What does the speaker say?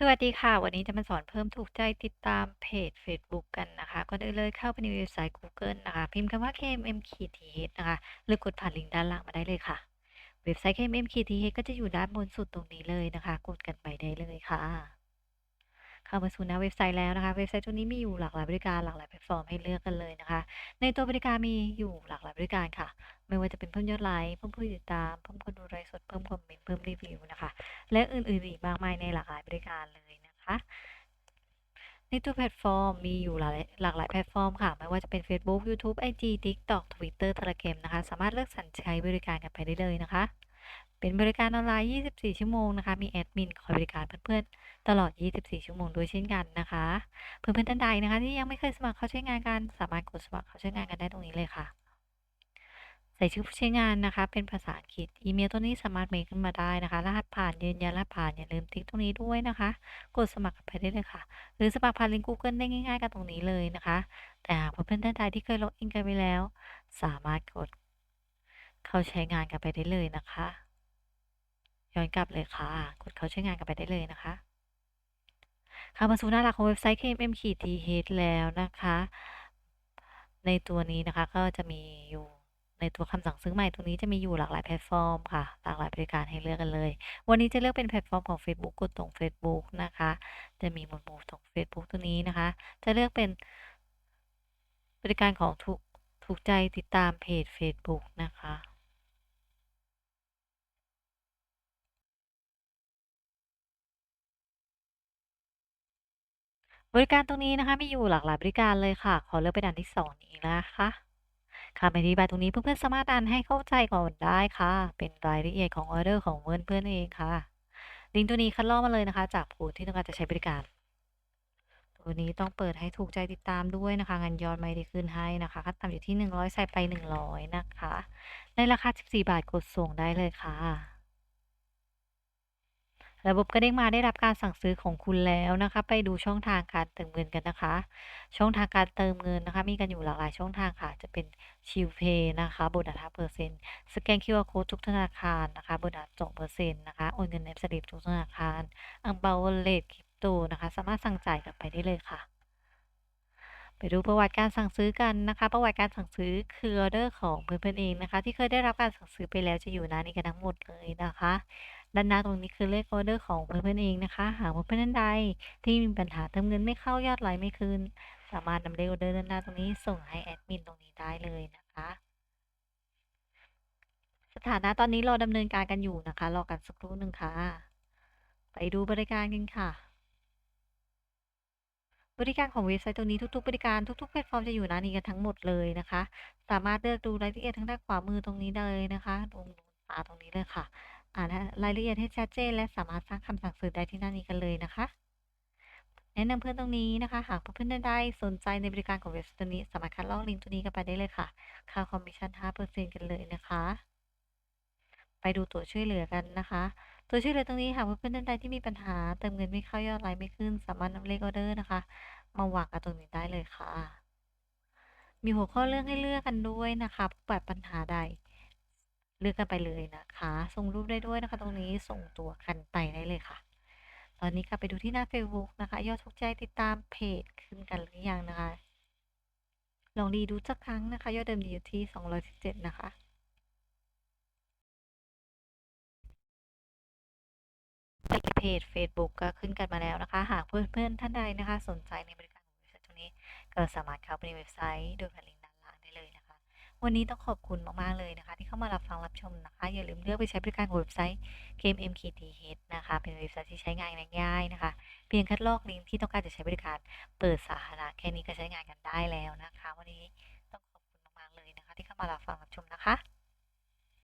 สวัสดีค่ะ วันนี้จะมาสอนเพิ่มถูกใจติดตามเพจเฟซบุ๊กกันนะคะก่อนอื่นเลยเข้าไปในเว็บไซต์ Google นะคะ พิมพ์คำว่า KMM-TH นะคะ หรือกดผ่านลิงก์ด้านล่างมาได้เลยค่ะ เว็บไซต์ KMM-TH ก็จะอยู่ด้านบนสุดตรงนี้เลยนะคะ กดกันไปได้เลยค่ะ เข้ามาสู่หน้าเว็บไซต์แล้วนะคะ เว็บไซต์ตัวนี้มีอยู่หลากหลายบริการหลากหลายแพลตฟอร์มให้เลือกกันเลยนะคะ ในตัวบริการมีอยู่หลากหลายบริการค่ะ ไม่ว่าจะเป็นเพิ่มยอดไลค์เพิ่มผู้ติดตามเพิ่มคนดูไลฟ์สดเพิ่มคอมเมนต์เพิ่มรีวิวนะคะ และอื่นๆอีกมากมายในหลากหลายบริการเลยนะคะในตัวแพลตฟอร์มมีอยู่หลายหลากหลายแพลตฟอร์มค่ะ ไม่ว่าจะเป็น Facebook YouTube IG TikTok Twitter Telegram นะคะ สามารถเลือกสรรใช้บริการกันไปได้เลยนะคะ เป็นบริการออนไลน์ 24 ชั่วโมงนะคะ มีแอดมินคอยบริการเพื่อนๆ ตลอด 24 ชั่วโมงด้วยเช่นกันนะคะ เพื่อนๆ ท่านใดนะคะ ที่ยังไม่เคยสมัครเข้าใช้งานกัน สามารถกดสมัครเข้าใช้งานกันได้ตรงนี้เลยค่ะ ใส่ชื่อผู้ใช้งานนะคะ เป็นภาษาอังกฤษ อีเมลตัวนี้สามารถเมคขึ้นมาได้นะคะ รหัสผ่านยืนยันรหัสผ่านอย่าลืมติ๊กตรงนี้ด้วยนะคะ กดสมัครกันไปได้เลยค่ะ หรือสมัครผ่านลิงก์ Google ได้ง่ายๆ กันตรงนี้เลยนะคะ แต่หากเพื่อนๆ ท่านใดที่เคยล็อกอินกันไปแล้ว สามารถกดเข้าใช้งานกันไปได้เลยนะคะ ย้อนกลับเลยค่ะ กดเขาใช้งานกันไปได้เลยนะคะเข้ามาสู่หน้าหลักของเว็บไซต์ KMM-TH แล้วนะคะ ในตัวนี้นะคะก็จะมีอยู่ในตัวคำสั่งซื้อใหม่ตรงนี้จะมีอยู่หลากหลายแพลตฟอร์มค่ะ หลากหลายบริการให้เลือกกันเลย วันนี้จะเลือกเป็นแพลตฟอร์มของ Facebook กดตรง Facebook นะคะ จะมีหมวดหมู่ของ Facebook ตัวนี้นะคะ จะเลือกเป็นบริการของถูกถูกใจติดตามเพจ Facebook นะคะ บริการตรงนี้นะคะมีอยู่หลากหลายบริการเลยค่ะ ขอเลือกเป็นอันที่2นี้นะคะค่ะอธิบายตรงนี้เพื่อนๆสามารถอ่านให้เข้าใจก่อนได้ค่ะ เป็นรายละเอียดของออเดอร์ของเพื่อนๆเองค่ะ ลิงก์ตัวนี้คัดลอกมาเลยนะคะ จากผู้ที่ต้องการจะใช้บริการ ตัวนี้ต้องเปิดให้ถูกใจติดตามด้วยนะคะ งานยอดไม่ได้ขึ้นให้นะคะขั้นต่ำอยู่ที่ 100ใส่ไป 100 นะคะ ในราคา 14 บาทกดส่งได้เลยค่ะ ระบบกระเด้งมาได้รับการสั่งซื้อของคุณแล้วนะคะ ไปดูช่องทางการเติมเงินกันนะคะ ช่องทางการเติมเงินนะคะ มีกันอยู่หลากหลายช่องทางค่ะ จะเป็นชิลเพย์นะคะโบนัส5เปอร์เซ็นต์สแกน QR Code ทุกธนาคารนะคะโบนัส2เปอร์เซ็นต์นะคะโอนเงินในสลิปทุกธนาคารอังเปาวอลเล็ตคริปโตนะคะ สามารถสั่งจ่ายกันไปได้เลยค่ะ ไปดูประวัติการสั่งซื้อกันนะคะ ประวัติการสั่งซื้อคือออเดอร์ของเพื่อนๆเองนะคะ ที่เคยได้รับการสั่งซื้อไปแล้วจะอยู่หน้านี้กันทั้งหมดเลยนะคะ ด้านหน้าตรงนี้คือเลขออเดอร์ของเพื่อนๆเองนะคะ หากเพื่อนๆท่านใดที่มีปัญหาเติมเงินไม่เข้ายอดไลค์ไม่คืน สามารถนำเลขออเดอร์ด้านหน้าตรงนี้ส่งให้แอดมินตรงนี้ได้เลยนะคะสถานะตอนนี้เราดำเนินการกันอยู่นะคะรอกันสักครู่หนึ่งค่ะ ไปดูบริการกันค่ะ บริการของเว็บไซต์ตรงนี้ทุกๆ บริการทุกๆแพลตฟอร์มจะอยู่หน้านี้กันทั้งหมดเลยนะคะ สามารถเลือกดูรายละเอียดทางด้านขวามือตรงนี้ได้เลยนะคะตรงตาตรงนี้เลยค่ะ อ่านรายละเอียดให้ชัดเจน และสามารถสร้างคำสั่งซื้อได้ที่หน้านี้กันเลยนะคะ แนะนำเพื่อนตรงนี้นะคะ หากเพื่อนๆใดสนใจในบริการของเว็บตัวนี้ สามารถคัดลอกลิงก์ตัวนี้กันไปได้เลยค่ะค่าคอมมิชชั่น 5%กันเลยนะคะ ไปดูตัวช่วยเหลือกันนะคะตัวช่วยเหลือตรงนี้หากเพื่อนๆท่านใดที่มีปัญหาเติมเงินไม่เข้ายอดไลค์ไม่ขึ้น สามารถนำเลขออเดอร์นะคะ มาวางกันตรงนี้ได้เลยค่ะ มีหัวข้อเรื่องให้เลือกกันด้วยนะคะแบบปัญหาใด เลือกกันไปเลยนะคะ ส่งรูปได้ด้วยนะคะ ตรงนี้ส่งตัวกันไปได้เลยค่ะ ตอนนี้กลับไปดูที่หน้า Facebook นะคะ ยอดทุกใจติดตามเพจขึ้นกันหรือยังนะคะ ลองดีดูสักครั้งนะคะ ยอดเดิมอยู่ที่ 217 นะคะเพจ Facebook ก็ขึ้นกันมาแล้วนะคะ หากเพื่อนๆท่านใดนะคะ สนใจในบริการของบริษัทตรงนี้ ก็สามารถเข้าไปในเว็บไซต์โดยผ่านลิง วันนี้ต้องขอบคุณมาก ๆ เลยนะคะ ที่เข้ามารับฟังรับชมนะคะ อย่าลืมเลือกไปใช้บริการของเว็บไซต์ KMM k t h นะคะ เป็นเว็บไซต์ที่ใช้งานง่ายๆนะคะ เพียงคัดลอกลิงก์ที่ต้องการจะใช้บริการเปิดสาธารณะแค่นี้ก็ใช้งานกันได้แล้วนะคะ วันนี้ต้องขอบคุณมากๆเลยนะคะ ที่เข้ามารับฟังรับชมนะคะ